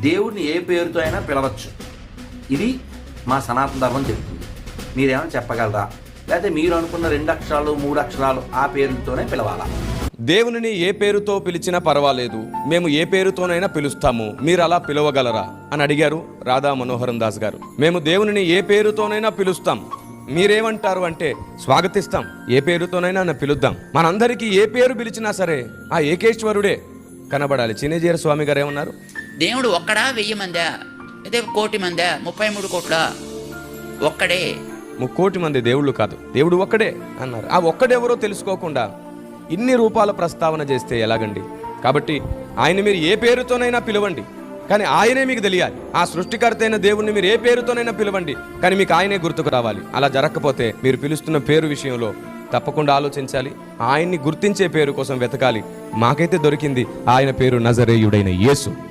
దేవుడిని ఏ పేరుతో అయినా పిలవచ్చు. ఇది మా సనాతన ధర్మం చెప్తుంది మీరేమైనా చెప్పగలరా? లేకపోతే మీరు అనుకున్న రెండు అక్షరాలు మూడు అక్షరాలు ఆ పేరుతోనే పిలవాలా? దేవునిని ఏ పేరుతో పిలిచినా పర్వాలేదు. మేము ఏ పేరుతోనైనా పిలుస్తాము. మీరు అలా పిలవగలరా? అని అడిగారు రాధా మనోహరం దాస్ గారు. మేము దేవునిని ఏ పేరుతోనైనా పిలుస్తాం. మీరేమంటారు అంటే స్వాగతిస్తాం. ఏ పేరుతోనైనా నన్ను పిలుద్దాం. మనందరికీ ఏ పేరు పిలిచినా సరే ఆ ఏకేశ్వరుడే కనబడాలి. చిన్నజీర స్వామి గారు ఏమన్నారు? దేవుడు ఒక్కడా వెయ్యి మందా? అయితే కోటి మందా? ముప్పై మూడు కోట్ల? ఒక్కడే. ముక్కోటి మంది దేవుళ్ళు కాదు. దేవుడు ఒక్కడే అన్నారు. ఆ ఒక్కడెవరో తెలుసుకోకుండా ఇన్ని రూపాల ప్రస్తావన చేస్తే ఎలాగండి? కాబట్టి ఆయన మీరు ఏ పేరుతోనైనా పిలవండి. కానీ ఆయనే మీకు తెలియాలి. ఆ సృష్టికర్త అయిన దేవుణ్ణి మీరు ఏ పేరుతోనైనా పిలవండి. కానీ మీకు ఆయనే గుర్తుకు రావాలి. అలా జరగకపోతే మీరు పిలుస్తున్న పేరు విషయంలో తప్పకుండా ఆలోచించాలి. ఆయన్ని గుర్తించే పేరు కోసం వెతకాలి. మాకైతే దొరికింది ఆయన పేరు నజరేయుడైన యేసు.